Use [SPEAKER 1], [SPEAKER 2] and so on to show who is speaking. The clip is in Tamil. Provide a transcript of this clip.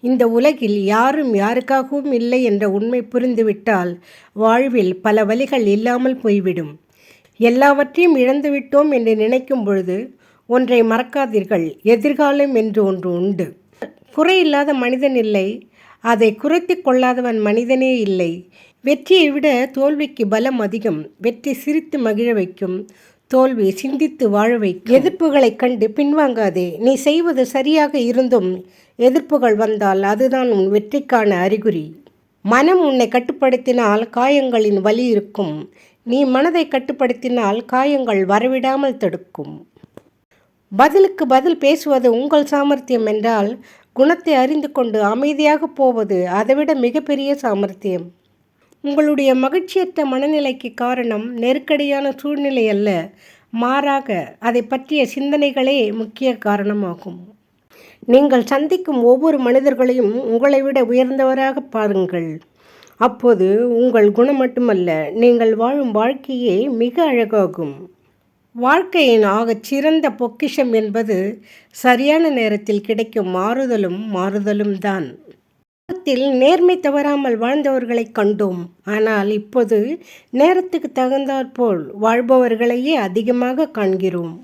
[SPEAKER 1] இந்த உலகில் யாரும் யாருக்காகவும் இல்லை என்ற உண்மை புரிந்துவிட்டால் வாழ்வில் பல வழிகள் இல்லாமல் போய்விடும். எல்லாவற்றையும் இழந்துவிட்டோம் என்று நினைக்கும் பொழுது ஒன்றை மறக்காதீர்கள். எதிர்காலம் என்று ஒன்று உண்டு. குறையில்லாத மனிதன் இல்லை. அதை குறைத்து கொள்ளாதவன் மனிதனே இல்லை. வெற்றியை விட தோல்விக்கு பலம் அதிகம். வெற்றி சிரித்து மகிழ வைக்கும். தோல்வி சிந்தித்து வாழ வைக்கும். எதிர்ப்புகளை கண்டு பின்வாங்காதே. நீ செய்வது சரியாக இருந்தும் எதிர்ப்புகள் வந்தால் அதுதான் உன் வெற்றிக்கான அறிகுறி. மனம் உன்னை கட்டுப்படுத்தினால் காயங்களின் வலி இருக்கும். நீ மனதை கட்டுப்படுத்தினால் காயங்கள் வரவிடாமல் தடுக்கும். பதிலுக்கு பதில் பேசுவது உங்கள் சாமர்த்தியம் என்றால் குணத்தை அறிந்து கொண்டு அமைதியாக போவது அதைவிட மிகப்பெரிய சாமர்த்தியம். உங்களுடைய மகிழ்ச்சியற்ற மனநிலைக்கு காரணம் நெருக்கடியான சூழ்நிலை அல்ல. மாறாக அதை பற்றிய சிந்தனைகளே முக்கிய காரணமாகும். நீங்கள் சந்திக்கும் ஒவ்வொரு மனிதர்களையும் உங்களை விட உயர்ந்தவராக பாருங்கள். அப்போது உங்கள் குணம் மட்டுமல்ல நீங்கள் வாழும் வாழ்க்கையே மிக அழகாகும். வாழ்க்கையின் ஆகச் சிறந்த பொக்கிஷம் என்பது சரியான நேரத்தில் கிடைக்கும் மாறுதலும் மாறுதலும் தான் காலத்தில் நேர்மை தவறாமல் வாழ்ந்தவர்களை கண்டோம். ஆனால் இப்போது நேரத்துக்கு தகுந்தாற்போல் வாழ்பவர்களையே அதிகமாக காண்கிறோம்.